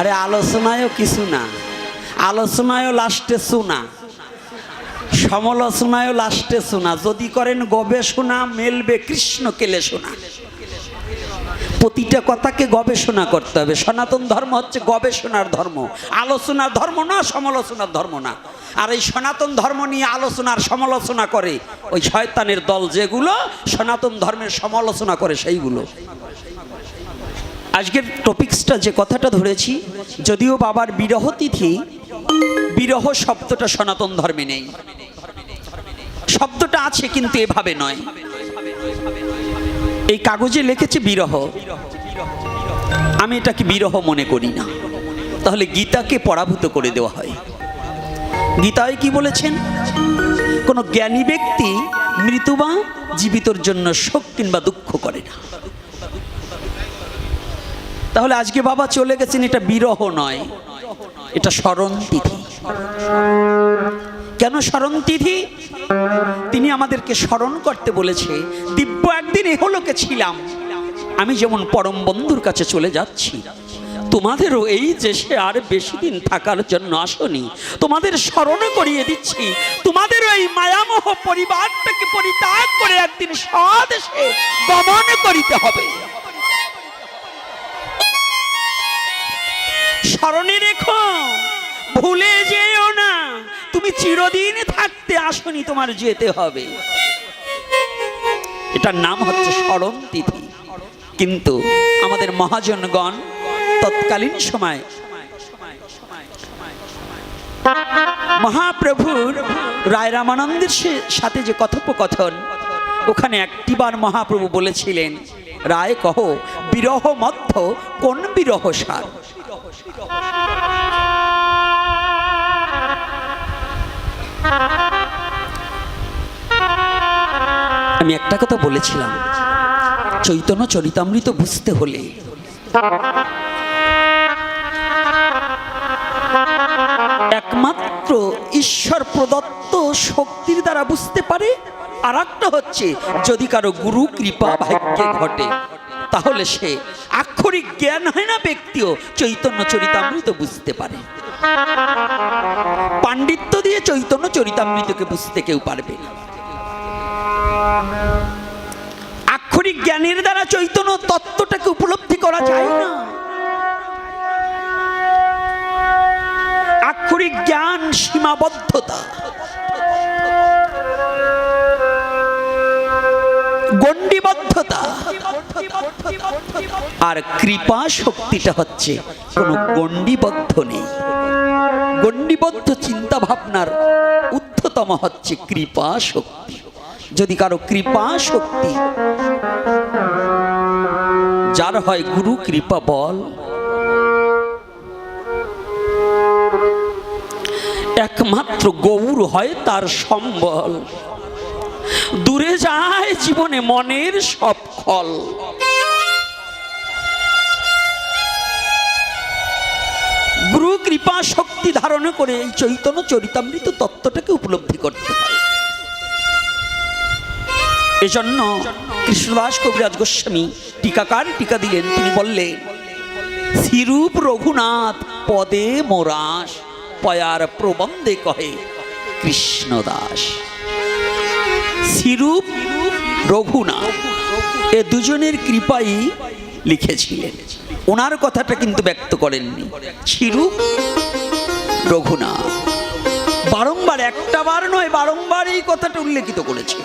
আরে আলোচনায়ও কিছু না। আলোচনায়ও লাস্টে শোনা। সমালোচনায়ও লাস্টে শোনা। যদি করেন গবেষণা, মেলবে কৃষ্ণ কেলে শোনা। প্রতিটা কথাকে গবেষণা করতে হবে। সনাতন ধর্ম হচ্ছে গবেষণার ধর্ম। আলোচনার ধর্ম না, সমালোচনার ধর্ম না। আর এই সনাতন ধর্ম নিয়ে আলোচনার সমালোচনা করে ওই শয়তানের দল যেগুলো, সনাতন ধর্মের সমালোচনা করে সেইগুলো। আজকের টপিক্সটা যে কথাটা ধরেছি, যদিও বাবার বিরহ তিথি, বিরহ শব্দটা সনাতন ধর্মে নেই। শব্দটা আছে কিন্তু এভাবে নয়। এই কাগজে লিখেছে বিরহ। আমি এটাকে বিরহ মনে করি না। তাহলে গীতাকে পরাভূত করে দেওয়া হয়। গীতায় কি বলেছেন? কোনো জ্ঞানী ব্যক্তি মৃত্যু বা জীবিতর জন্য শোক কিংবা দুঃখ করে না। তাহলে আজকে বাবা চলে গেছেন, এটা বিরহ নয়, এটা স্মরণ তিথি কেন স্মরণ তিথি তিনি আমাদেরকে স্মরণ করতে বলেছে, দিব্য একদিন এহলোকে ছিলাম। আমি যেমন পরম বন্ধুর কাছে চলে যাচ্ছি, তোমাদেরও এই দেশে আর বেশি দিন থাকার জন্য আসনি, তোমাদের স্মরণ করিয়ে দিচ্ছি তোমাদের এই মায়ামোহ পরিবারটাকে পরিত্যাগ করে একদিন স্বদেশে গমন করিতে হবে। স্মরণে রেখো। ভুলে যেও না। তুমি চিরদিন থাকতে আসনি তোমার যেতে হবে। এটার নাম হচ্ছে স্মরণ তিথি। কিন্তু আমাদের মহাজনগণ তৎকালীন সময় মহাপ্রভুর রায় রামানন্দের সাথে যে কথোপকথন, ওখানে একটিবার মহাপ্রভু বলেছিলেন, রায় কহ, বিরহ মধ্য কোন বিরহ সার? আমি একটা কথা বলেছিলাম। চৈতন্য চরিতামৃত বুঝতে হলে একমাত্র ঈশ্বর প্রদত্ত শক্তির দ্বারা বুঝতে পারে আর একটা হচ্ছে যদি কারও গুরু কৃপা ভাগ্যে ঘটে। তাহলে সে আক্ষরিক জ্ঞান হয় না ব্যক্তিও চৈতন্য চরিতামৃত বুঝতে পারে। পাণ্ডিত্য দিয়ে চৈতন্য চরিতামৃতকে বুঝতে কেউ পারবে না। আক্ষরিক জ্ঞানের দ্বারা চৈতন্য তত্ত্বটাকে উপলব্ধি করা যায় না। আক্ষরিক জ্ঞান সীমাবদ্ধতা। আর কৃপা শক্তিটা হচ্ছে কোনো গণ্ডিবদ্ধ নেই। গণ্ডিবদ্ধ চিন্তা ভাবনার উচ্চতম হচ্ছে কৃপা শক্তি যদি কারও কৃপা শক্তি যার হয় গুরু কৃপা বল, একমাত্র গৌর হয় তার সম্বল, দূরে যায় জীবনে মনের সব ফল গুরু কৃপা শক্তি ধারণ করে এই চৈতন্য চরিতামৃত তত্ত্বটাকে উপলব্ধি করতে হয় এজন্য কৃষ্ণদাস কবিরাজ গোস্বামী টিকাকার টিকা দিলেন। তিনি বললেন, শ্রীরূপ রঘুনাথ পদে মোরাস পয়ার প্রবন্ধে কহে কৃষ্ণদাস। শ্রীরূপ রঘুনাথ, এ দুজনের কৃপাই লিখেছিলেন। ওনার কথাটা কিন্তু ব্যক্ত করেননি। শিরূপ রঘুনাথ। বারংবার একটা বার নয়, বারংবার এই কথাটা উল্লেখিত করেছে।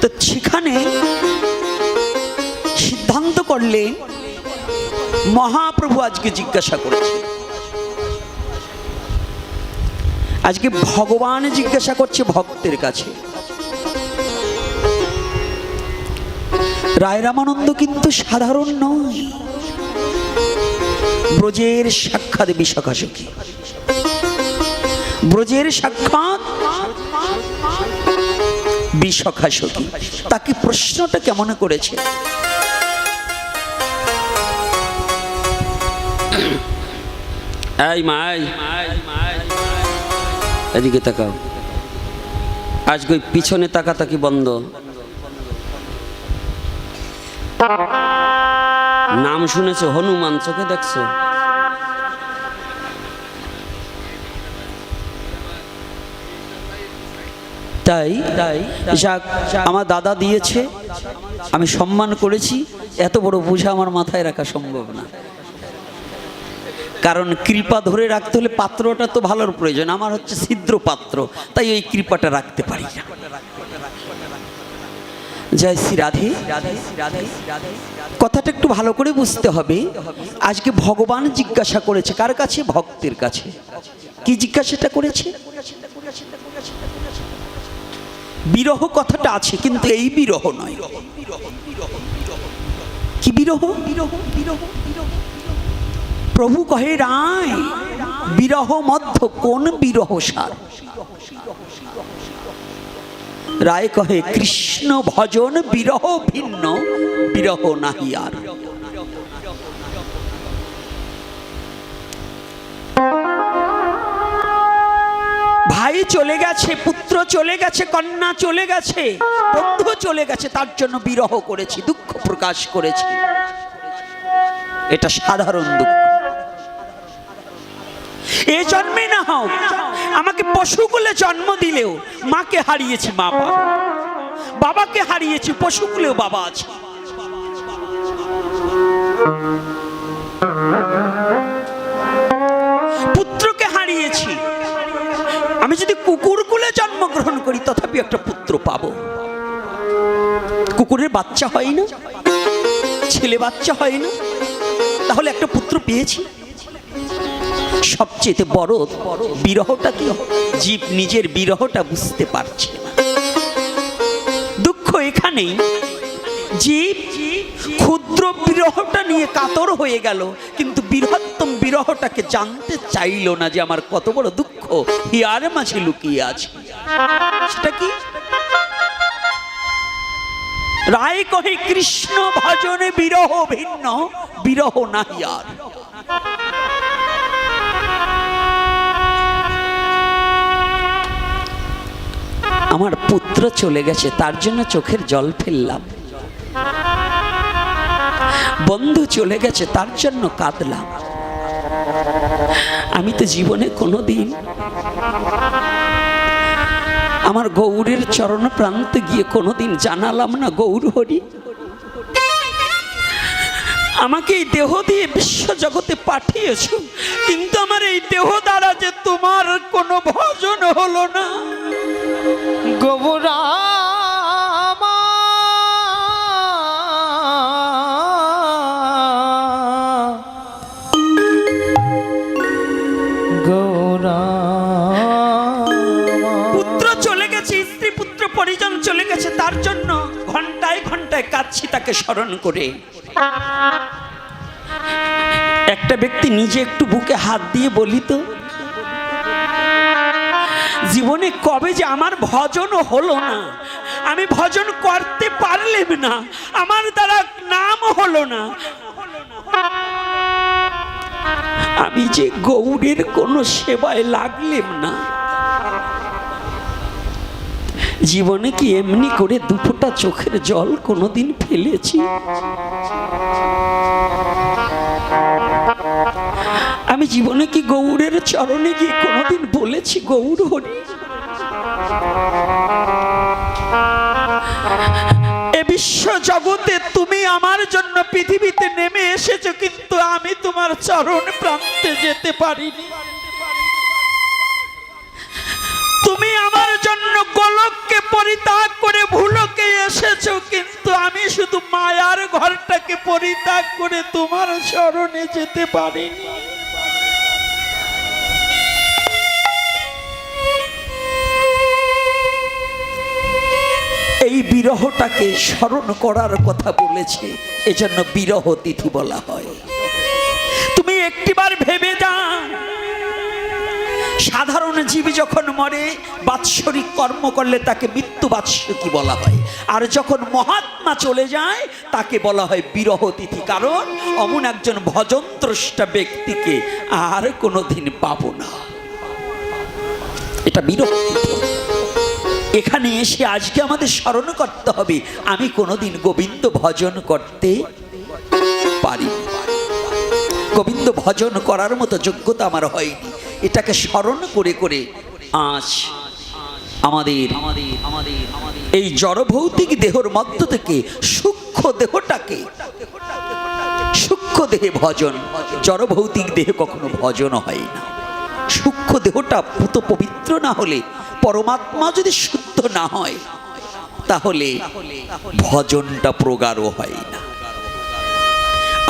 তো সেখানে সিদ্ধান্ত করলেন, মহাপ্রভু আজকে জিজ্ঞাসা করেছে আজকে ভগবান জিজ্ঞাসা করছে ভক্তের কাছে। রায় রামানন্দ কিন্তু সাধারণ নয়। ব্রজের সাক্ষাৎ বিশাখা সখী ব্রজের সাক্ষাৎ বিশাখা সখী তাকে প্রশ্নটা কেমন করেছে? এই মাই, এদিকে তাকাও। আজকে ওই পিছনে তাকাতাকি বন্ধ। নাম শুনেছে, হনুমান চোখে দেখছ? তাই যাক, আমার দাদা দিয়েছে, আমি সম্মান করেছি, এত বড় বোঝা আমার মাথায় রাখা সম্ভব না। কারণ কৃপা ধরে রাখতে হলে পাত্রটা তো ভালোর প্রয়োজন, আমার হচ্ছে ছিদ্র পাত্র, তাই ওই কৃপাটা রাখতে পারি না। জয় শ্রী রাধে। কথাটা একটু ভালো করে বুঝতে হবে। আজকে ভগবান জিজ্ঞাসা করেছে, কার কাছে? ভক্তের কাছে। কি জিজ্ঞাসাটা করেছে? বিরহ কথাটা আছে, কিন্তু এই বিরহ নয়। কি বিরহ? প্রভু কহে, রায়, বিরহ মধ্য কোন বিরহ সার? রায় কহে, কৃষ্ণ ভজন বিরহ ভিন্ন, বিরহ নাহি আর। ভাই চলে গেছে, পুত্র চলে গেছে, কন্যা চলে গেছে, বন্ধু চলে গেছে, তার জন্য বিরহ করেছি, দুঃখ প্রকাশ করেছি। এটা সাধারণ দুঃখ। এ জন্মে না হোক, আমাকে পশুকুলে জন্ম দিলেও মাকে হারিয়েছি মা বাবা। বাবাকে হারিয়েছি পশুকুলেও বাবা আছে। পুত্রকে হারিয়েছি। আমি যদি কুকুর কুলে জন্মগ্রহণ করি, তথাপি একটা পুত্র পাবো। কুকুরের বাচ্চা হয় না, ছেলে বাচ্চা হয় না, তাহলে একটা পুত্র পেয়েছি। সবচেয়ে বড় বিরহটা কি? জীব নিজের বিরহটা বুঝতে পারছে না। দুঃখ এখানেই। জীব ক্ষুদ্র বিরহটা নিয়ে কাতর হয়ে গেল, কিন্তু বৃহত্তম বিরহটাকে জানতে চাইল না যে আমার কত বড় দুঃখ। হিয়ার মাঝে লুকিয়ে আছে। সেটা কি? রায় কহে, কৃষ্ণ ভজনে বিরহ ভিন্ন, বিরহ নাহি আর আমার পুত্র চলে গেছে, তার জন্য চোখের জল ফেললাম। বন্ধু চলে গেছে, তার জন্য কাঁদলাম। আমি তো জীবনে কোনো দিন আমার গৌরের চরণ প্রান্তে গিয়ে কোনোদিন জানালাম না, গৌর হরি, আমাকে এই দেহ দিয়ে বিশ্ব জগতে পাঠিয়েছ, কিন্তু আমার এই দেহ দ্বারা যে তোমার কোনো ভজন হলো না। গোবরামা পুত্র চলে গেছে, স্ত্রী পুত্র পরিজন চলে গেছে, তার জন্য ঘন্টায় ঘন্টায় কাঁদছি তাকে স্মরণ করে। একটা ব্যক্তি নিজে একটু বুকে হাত দিয়ে বলি তো জীবনে কবে যে আমার ভজনও হলো না, আমি ভজন করতে পারলেম না, আমার দ্বারা নাম হলো না। আমি যে গৌরের কোনো সেবায় লাগলেম না। জীবনে কি এমনি করে দুফোটা চোখের জল কোনোদিন ফেলেছি? আমি জীবনে কি গৌরের চরণে গিয়ে কোনোদিন বলেছি গৌর হরি? এ বিশ্ব জগতে তুমি আমার জন্য পৃথিবীতে নেমে এসেছ, কিন্তু আমি তোমার চরণ প্রান্তে যেতে পারিনি। তুমি আমার জন্য গোলককে পরিত্যাগ করে ভুলকে এসেছ, কিন্তু আমি শুধু মায়ার ঘরটাকে পরিত্যাগ করে তোমার চরণে যেতে পারিনি। এই বিরহটাকে স্মরণ করার কথা বলেছে। এজন্য বিরহ তিথি বলা হয়। তুমি একটিবার ভেবে যাও, সাধারণ জীবী যখন মরে, বাৎসরিক কর্ম করলে তাকে মৃত্যু বাৎসরিকী বলা হয়। আর যখন মহাত্মা চলে যায়, তাকে বলা হয় বিরহ তিথি। কারণ অমন একজন ভজনদ্রষ্টা ব্যক্তিকে আর কোনোদিন পাবো না। এটা বিরহ তিথি। এখানে এসে আজকে আমাদের স্মরণ করতে হবে। আমি কোনোদিন গোবিন্দ ভজন করতে পারি। গোবিন্দ ভজন করার মতো যোগ্যতা আমার হয়নি। এটাকে স্মরণ করে করে আজ আমাদের এই জড়ভৌতিক দেহর মধ্য থেকে সূক্ষ্ম দেহটাকে সূক্ষ্ম দেহে ভজন। জড়ভৌতিক দেহে কখনো ভজন হয় না। সূক্ষ্ম দেহটা পুত পবিত্র না হলে, পরমাত্মা যদি শুদ্ধ না হয়, তাহলে ভজনটা প্রগাঢ় হয় না।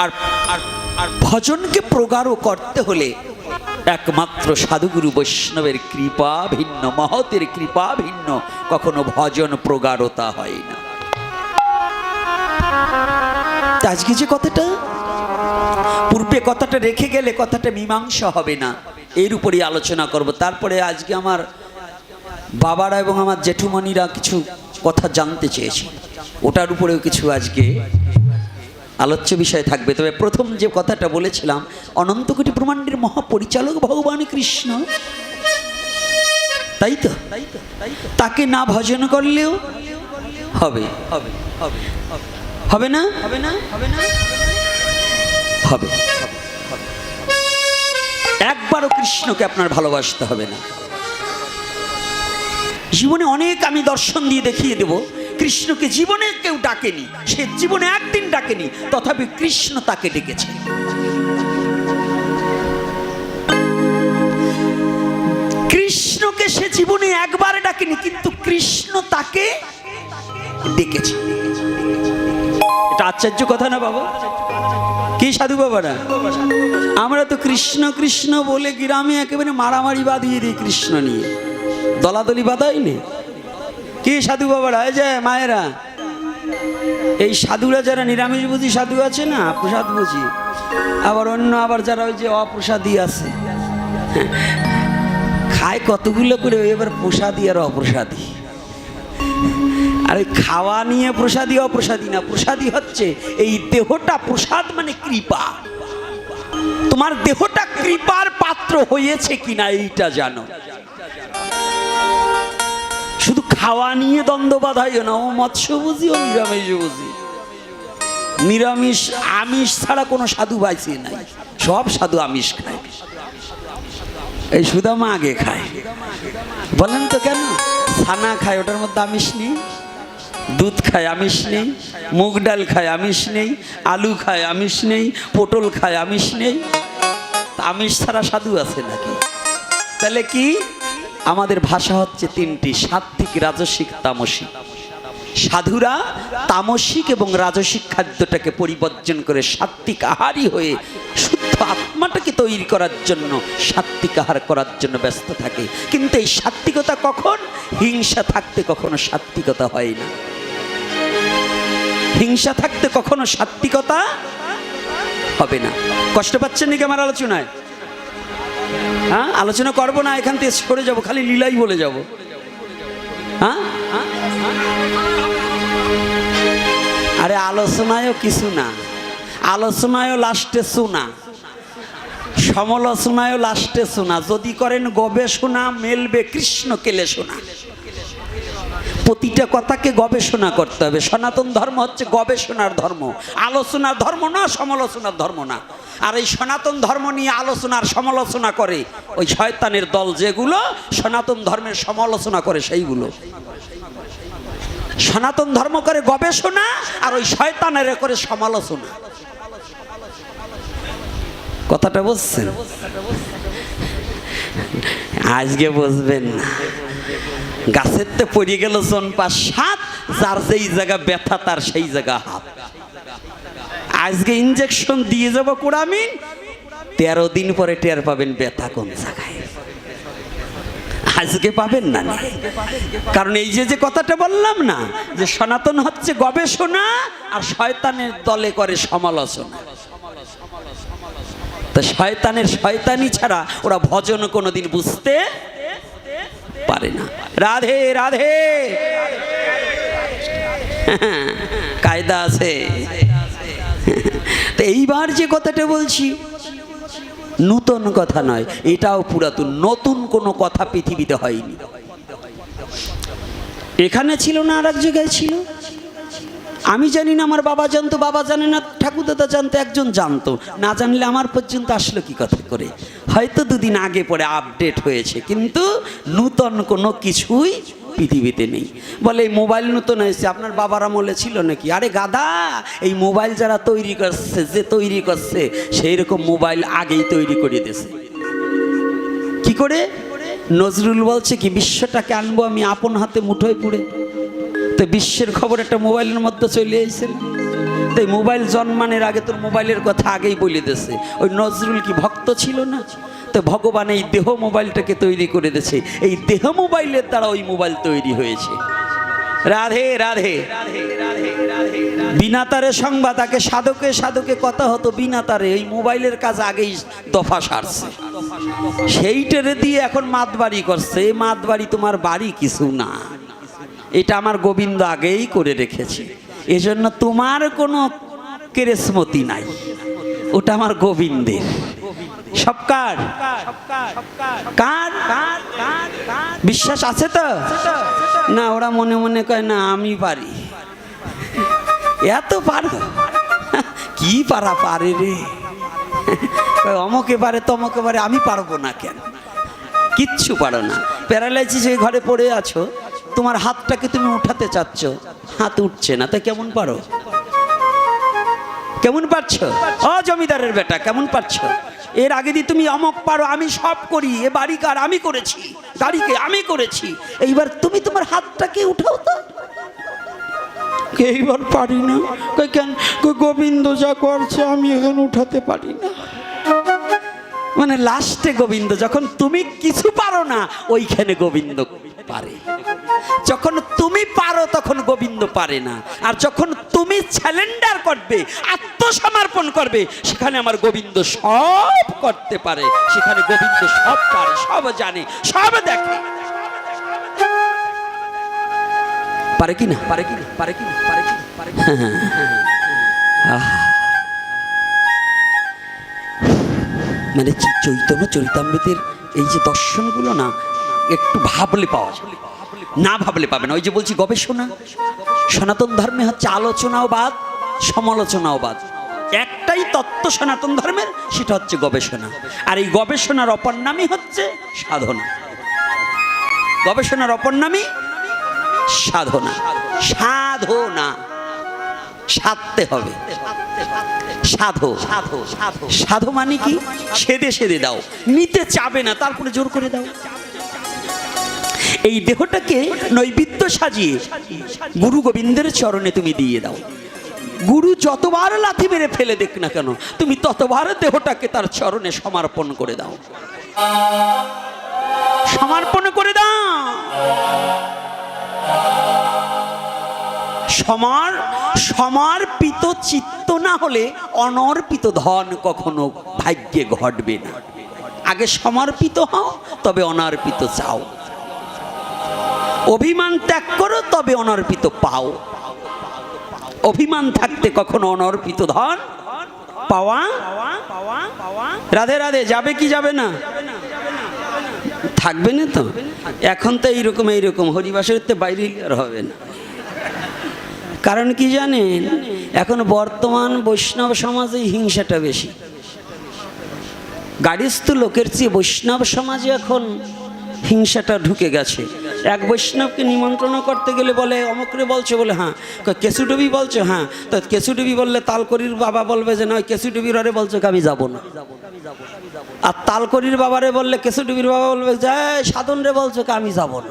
আর, আর- ভজনকে প্রগাঢ় করতে হলে একমাত্র সাধুগুরু বৈষ্ণবের কৃপা ভিন্ন, মহতের কৃপা ভিন্ন, কখনো ভজন প্রগাঢ়তা হয় না। আজকে যে কথাটা? পূর্বে কথাটা রেখে গেলে কথাটা মীমাংসা হবে না। এর উপরেই আলোচনা করব। তারপরে আজকে আমার বাবারা এবং আমার জেঠুমণিরা কিছু কথা জানতে চেয়েছে। ওটার উপরেও কিছু আজকে আলোচ্য বিষয় থাকবে। তবে প্রথম যে কথাটা বলেছিলাম, অনন্ত কোটি ব্রহ্মাণ্ডের মহাপরিচালক ভগবান কৃষ্ণ। তাই তো? তাকে না ভজন করলেও হবে। হবে হবে না? হবে না? হবে না? হবে। একবারও কৃষ্ণকে আপনার ভালোবাসতে হবে না। জীবনে অনেক আমি দর্শন দিয়ে দেখিয়ে দেব, কৃষ্ণকে জীবনে কেউ ডাকেনি, সে জীবনে একদিন ডাকেনি, তথাপি কৃষ্ণ তাকে ডেকেছে। কৃষ্ণকে সে জীবনে একবার ডাকেনি, কিন্তু কৃষ্ণ তাকে ডেকেছে। এটা আশ্চর্য কথা না বাবা? কি সাধু বাবারা? আমরা তো কৃষ্ণ কৃষ্ণ বলে গ্রামে একেবারে মারামারি বাঁধিয়ে দিই কৃষ্ণ নিয়ে। দলাদলি বাধাই নেই কি সাধু বাবারা? এই যে মায়েরা এই সাধুরা যারা নিরামিষ বুঝি সাধু আছে না প্রসাদ বুঝি? আবার অন্য আবার যারা ওই যে অপ্রসাদী আছে। খায় কতগুলো করে ওই এবার প্রসাদী আর অপ্রসাদী। আর খাওয়া নিয়ে প্রসাদী, অপ্রসাদী না, প্রসাদী হচ্ছে এই দেহটা প্রসাদ মানে কৃপা। তোমার দেহটা কৃপার পাত্র হয়েছে কিনা এইটা জানো। শুধু খাওয়া নিয়ে দ্বন্দ্ব বাধাইও না ও মৎস্য বুঝি ও নিরামিষ বুঝি নিরামিষ, আমিষ ছাড়া কোনো সাধু বাইছে নাই, সব সাধু আমিষ খায়। এই সুদামা আগে খায়। বলেন তো কেন? ছানা খায়, ওটার মধ্যে আমিষ নেই? দুধ খায় আমিষ নেই, মুগ ডাল খায় আমিষ নেই, আলু খায় আমিষ নেই, পটল খায় আমিষ নেই। আমিষ ছাড়া সাধু আছে নাকি? তাহলে কি? আমাদের ভাষা হচ্ছে তিনটি সাত্বিক রাজসিক, তামসিক। সাধুরা তামসিক এবং রাজসিক খাদ্যটাকে পরিবর্জন করে সাত্বিক আহারই হয়ে শুদ্ধ আত্মাটাকে তৈরি করার জন্য সাত্বিক আহার করার জন্য ব্যস্ত থাকে। কিন্তু এই সাত্বিকতা কখন? হিংসা থাকতে কখনো সাত্বিকতা হয় না। হিংসা থাকতে কখনো সাত্বিকতা হবে না। কষ্ট পাচ্ছেন নাকি আমার আলোচনায়? হ্যাঁ? আলোচনা করব না, এখান থেকে সরে যাব, খালি লীলাই বলে যাব। হ্যাঁ? আরে আলোচনায়ও কিছু না। আলোচনায়ও লাস্টে শোনা। সমালোচনায়ও লাস্টে শোনা। যদি করেন গবেষণা, মেলবে কৃষ্ণ কেলে শোনা। প্রতিটা কথাকে গবেষণা করতে হবে। সনাতন ধর্ম হচ্ছে গবেষণার ধর্ম। আলোচনার ধর্ম না, সমালোচনার ধর্ম না। আর এই সনাতন ধর্ম নিয়ে আলোচনার সমালোচনা করে ওই শয়তানের দল যেগুলো, সনাতন ধর্মের সমালোচনা করে সেইগুলো। সনাতন ধর্ম করে গবেষণা আর ওই শয়তানের করে সমালোচনা। কথাটা বুঝছেন আজকে বুঝবেন না। গাছের তে পড়ে গেল চনপা সাত, যার যেই জায়গা ব্যথা, তার সেই জায়গা হাত। আজকে ইঞ্জেকশন দিয়ে যাব কোড়ামিন তেরো দিন পরে টের পাবেন ব্যথা কোন জায়গায়। আজকে পাবেন না। কারণ এই যে যে কথাটা বললাম না, যে সনাতন হচ্ছে গবেষণা আর শয়তানের দলে করে সমালোচনা। তা শয়তানের শয়তানি ছাড়া ওরা ভজন কোনোদিন বুঝতে পারে না। রাধে রাধে। কায়দা আছে। তো এইবার যে কথাটা বলছি, নূতন কথা নয়, এটাও পুরাতন, নতুন কোনো কথা পৃথিবীতে হয়নি। এখানে ছিল না আর এক জায়গায় ছিল? আমি জানি না, আমার বাবা জানতো, বাবা জানে না, ঠাকুরদাদা জানতো, একজন জানতো। না জানলে আমার পর্যন্ত আসলো কি কথা করে? হয়তো দুদিন আগে পরে আপডেট হয়েছে, কিন্তু নূতন কোনো কিছুই পৃথিবীতে নেই। বলে, এই মোবাইল নতুন হয়েছে, আপনার বাবার আমলে ছিল নাকি? আরে গাদা এই মোবাইল যারা তৈরি করছে, যে তৈরি করছে সেই রকম মোবাইল আগেই তৈরি করে দিয়েছে। কি করে? নজরুল বলছে কি, বিশ্বটাকে আনব, আমি আপন হাতে মুঠোয় পুড়ে। তো বিশ্বের খবর একটা মোবাইলের মধ্যে চলে এসেছে। তাই মোবাইল জন্মানের আগে তোর মোবাইলের কথা আগেই বলে দিয়েছে। ওই নজরুল কি ভক্ত ছিল না? তো ভগবান এই দেহ মোবাইলটাকে তৈরি করে দিয়েছে। এই দেহ মোবাইলের দ্বারা ওই মোবাইল তৈরি হয়েছে। রাধে রাধে। বিনা তারে সংবাদ, আগে সাধকে সাধকে কথা হতো, বিনা তারে এই মোবাইলের কাজ আগেই দফা সারছে। সেইটারে দিয়ে এখন মাত বাড়ি করছে। এই মাত বাড়ি তোমার বাড়ি কিছু না। এটা আমার গোবিন্দ আগেই করে রেখেছে। এজন্য তোমার কোনো কেরেসমতি নাই। ওটা আমার গোবিন্দের। সব কার? বিশ্বাস আছে তো? না, ওরা মনে মনে কয়, না, আমি পারি। এত পারো? কি পারা পারে রে? অমকে পারে, তমকে পারে, আমি পারব না কেন? কিচ্ছু পারো না। প্যারালাইসিস ঘরে পড়ে আছো? তোমার হাতটাকে তুমি উঠাতে চাচ্ছ? হাত উঠছে না তাই কেমন পারো? কেমন পারছ? ও জমিদারের বেটা, কেমন পারছ? এর আগে দিয়ে তুমি অমক পারো, আমি সব করি, এ বাড়ি কার, আমি করেছি, গাড়িকে আমি করেছি। এইবার তুমি তোমার হাতটাকে উঠাও তো। এইবার পারি না। কেন? গোবিন্দ যা করছে, আমি এখন উঠাতে পারি না। মানে লাস্টে গোবিন্দ, যখন তুমি কিছু পারো না, ওইখানে গোবিন্দ। পারে। যখন তুমি পারো তখন গোবিন্দ পারে না। আর যখন তুমি স্যালেন্ডার করবে, আত্মসমর্পণ করবে, সেখানে আমার গোবিন্দ সব করতে পারে। সেখানে গোবিন্দ সব পারে, সব জানে, সব দেখে। পারে কি না? পারে কি না? পারে কি না? পারে কি না? পারে কি মানে চৈতন্য চরিতামৃতের এই যে দর্শনগুলো না একটু ভাবলে পাওয়া যায়। না ভাবলে পাবে না। ওই যে বলছি গবেষণা। সনাতন ধর্মে হচ্ছে আলোচনাও বাদ, সমালোচনাও বাদ। একটাই তত্ত্ব সনাতন ধর্মের, সেটা হচ্ছে গবেষণা। আর এই গবেষণার অপর নামই হচ্ছে সাধনা। গবেষণার অপর নামই সাধনা। সাধনা। সাধতে হবে। সাধো। সাধো সাধো সাধো মানে কি? সেদে সেদে দাও। নিতে চাবে না, তারপরে জোর করে দাও। এই দেহটাকে নৈবেদ্য সাজিয়ে গুরু গোবিন্দের চরণে তুমি দিয়ে দাও। গুরু যতবার লাথি মেরে ফেলে দেখ না কেন, তুমি ততবার দেহটাকে তার চরণে সমর্পণ করে দাও। সমর্পণ করে দাও। সমার, সমর্পিত চিত্ত না হলে অনর্পিত ধন কখনো ভাগ্যে ঘটবে না। আগে সমর্পিত হও, তবে অনর্পিত চাও। অভিমান ত্যাগ করো, তবে অনর্পিত পাও। অভিমান থাকতে কখনো অনর্পিত ধন পাওয়া রাধে রাধে, যাবে কি যাবে না? থাকবে না তো? এখন তো এইরকম এইরকম। হরিবাসের তো বাইরে আর হবে না। কারণ কি জানেন? এখন বর্তমান বৈষ্ণব সমাজে হিংসাটা বেশি। গাড়িস্থ লোকের চেয়ে বৈষ্ণব সমাজে এখন হিংসাটা ঢুকে গেছে। এক বৈষ্ণবকে নিমন্ত্রণ করতে গেলে বলে অমকরে বলছে বলে হ্যাঁ। কয়, কেশুডুবি বলছে? হ্যাঁ। তো কেশুডুবি বললে তালকরির বাবা বলবে যে নয় কেশুডুবির আরে বলছে আমি যাব না? আর তালকরির বাবারে বললে কেশুডুবির বাবা বলবে যে "এই, সাধন রে বলছো আমি যাব না?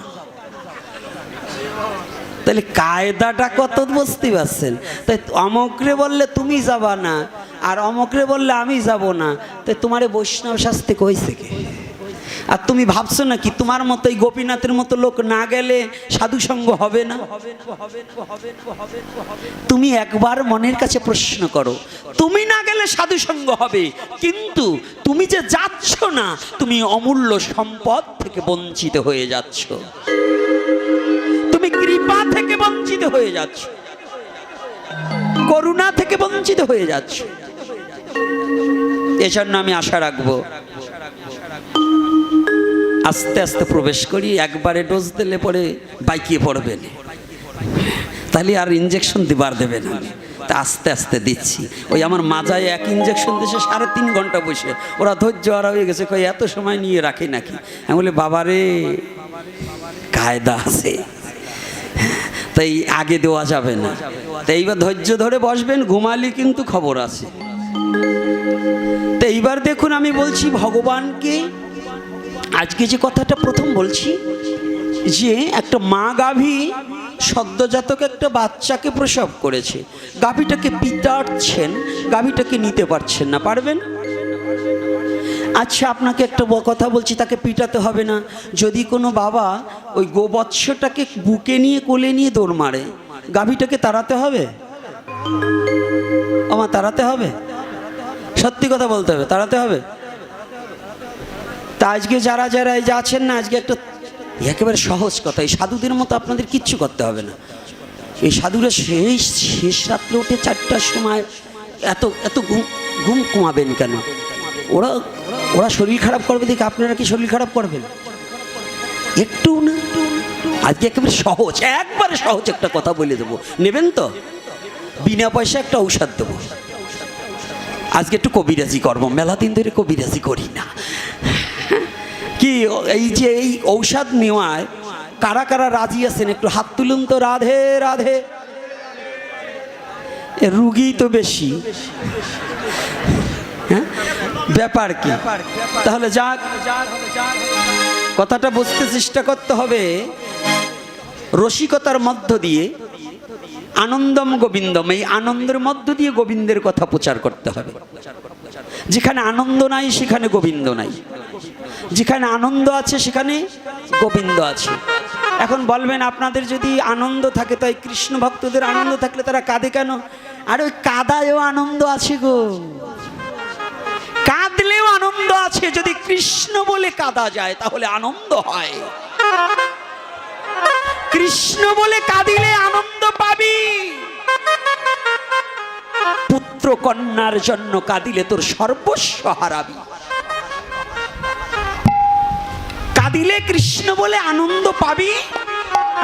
তাহলে কায়দাটা কত বুঝতে পারছেন? তাই অমকরে বললে তুমি যাবা না। আর অমকরে বললে আমি যাব না। তাই তোমারে বৈষ্ণব শাস্তি কইছে কে? আর তুমি ভাবছ নাকি তোমার মতো এই গোপীনাথের মতো লোক না গেলে সাধু সঙ্গ হবে না? তুমি একবার মনের কাছে প্রশ্ন করো, তুমি না গেলে সাধু সঙ্গ হবে, কিন্তু তুমি যে যাচ্ছ না, তুমি অমূল্য সম্পদ থেকে বঞ্চিত হয়ে যাচ্ছ। তুমি কৃপা থেকে বঞ্চিত হয়ে যাচ্ছ। করুণা থেকে বঞ্চিত হয়ে যাচ্ছ। এজন্য আমি আশা রাখব আস্তে আস্তে প্রবেশ করি, একবারে ডোজ দিলে পরে বাইকিয়ে পড়বে তাহলে আর ইঞ্জেকশন দিবার দেবে না। তা আস্তে আস্তে দিচ্ছি। ওই আমার মাজায় এক ইঞ্জেকশন দিয়েছে সাড়ে তিন ঘণ্টা বসে। ওরা ধৈর্য হারা হয়ে গেছে কই এত সময় নিয়ে রাখি নাকি? আমি বলি বাবারে কায়দা আছে। তাই আগে দেওয়া যাবে না। তাই এইবার ধৈর্য ধরে বসবেন, ঘুমালি কিন্তু খবর আছে। তো এইবার দেখুন, আমি বলছি ভগবানকে আজকে যে কথাটা প্রথম বলছি, যে একটা মা গাভী সদ্যজাতক একটা বাচ্চাকে প্রসব করেছে। গাভীটাকে পিটাচ্ছেন গাভীটাকে নিতে পারছেন না, পারবেন? আচ্ছা আপনাকে একটা কথা বলছি, তাকে পিটাতে হবে না। যদি কোনো বাবা ওই গোবৎসটাকে বুকে নিয়ে, কোলে নিয়ে দৌড় মারে, গাভীটাকে তাড়াতে হবে? আমার তাড়াতে হবে? সত্যি কথা বলতে হবে, তাড়াতে হবে? তা আজকে যারা যারা এই যে আছেন না, আজকে একটা একেবারে সহজ কথা, এই সাধুদের মতো আপনাদের কিচ্ছু করতে হবে না। এই সাধুরা সেই শেষ রাত্রে উঠে চারটার সময় এত এত ঘুম ঘুম কমাবেন কেন? ওরা ওরা শরীর খারাপ করবে দেখে আপনারা কি শরীর খারাপ করবেন? একটু না। আজকে একেবারে সহজ, একবারে সহজ একটা কথা বলে দেবো। নেবেন তো? বিনা পয়সা একটা ঔষধ দেবো। আজকে একটু কবিরাজি করব, মেলা দিন ধরে কবিরাজি করি না। কি, এই যে এই ঔষধ নেওয়ায় কারা কারা রাজি আছেন? একটু হাত তুলুন তো, রাধে রাধে। রুগী তো বেশি। হ্যাঁ? ব্যাপার কি? তাহলে যাক। কথাটা বুঝতে চেষ্টা করতে হবে। রসিকতার মধ্য দিয়ে, আনন্দম গোবিন্দম, এই আনন্দের মধ্য দিয়ে গোবিন্দের কথা প্রচার করতে হবে। যেখানে আনন্দ নাই, সেখানে গোবিন্দ নাই। যেখানে আনন্দ আছে, সেখানে গোবিন্দ আছে। এখন বলবেন, আপনাদের যদি আনন্দ থাকে, তাই কৃষ্ণ ভক্তদের আনন্দ থাকলে তারা কাঁদে কেন? আর ওই কাদায়ও আনন্দ আছে গো। কাঁদলেও আনন্দ আছে, যদি কৃষ্ণ বলে কাঁদা যায়, তাহলে আনন্দ হয়। কৃষ্ণ বলে কাঁদিলে আনন্দ পাবি। পুত্র কন্যার জন্য কাঁদিলে তোর সর্বস্ব হারাবি। কাঁদিলে কৃষ্ণ বলে আনন্দ পাবি,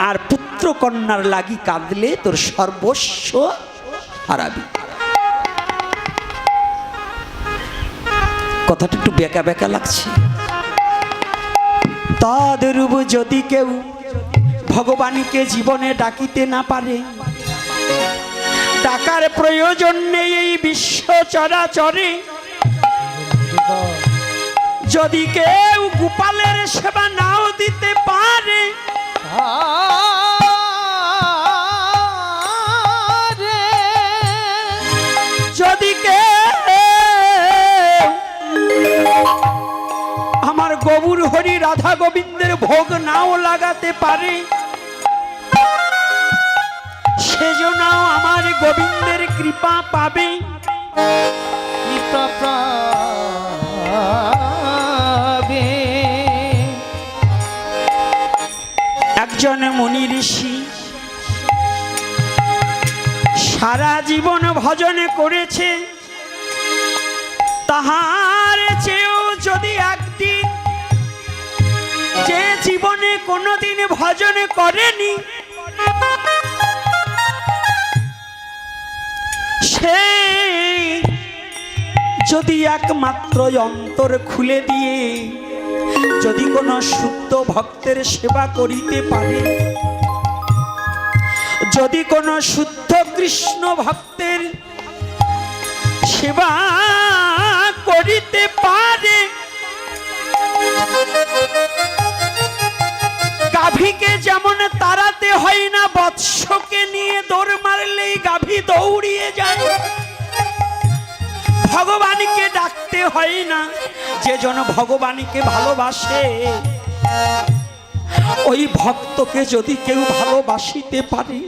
আর পুত্র কন্যার লাগি কাঁদলে তোর সর্বস্ব হারাবি। কথাটা একটু বেঁকা বেঁকা লাগছে। তদরূপ যদি কেউ ভগবানকে জীবনে ডাকিতে না পারে ডাকার প্রয়োজন নেই এই বিশ্ব চরাচরে। যদি কেউ গোপালের সেবা নাও দিতে পারে, যদি কেউ আমার গবুর হরি রাধা গোবিন্দের ভোগ নাও লাগাতে পারে সেজন্য আমার গোবিন্দের কৃপা পাবে। কৃপা পাবে। একজন মুনি ঋষি সারা জীবন ভজন করেছে। তাহার চেয়েও যদি একদিন যে জীবনে কোনোদিন ভজন করেনি সে যদি একমাত্র অন্তর খুলে দিয়ে, যদি কোনো শুদ্ধ ভক্তের সেবা করিতে পারে, যদি কোনো শুদ্ধ কৃষ্ণ ভক্তের সেবা করিতে পারে গাভীকে যেমন তাড়াতে হয় না, বৎসকে নিয়ে দৌড় মারলেই গাভী দৌড়িয়ে যায়। ভগবানকে ডাকতে হয় না, যে জন ভগবানকে ভালোবাসে। ওই ভক্তকে যদি কেউ ভালোবাসিতে পারে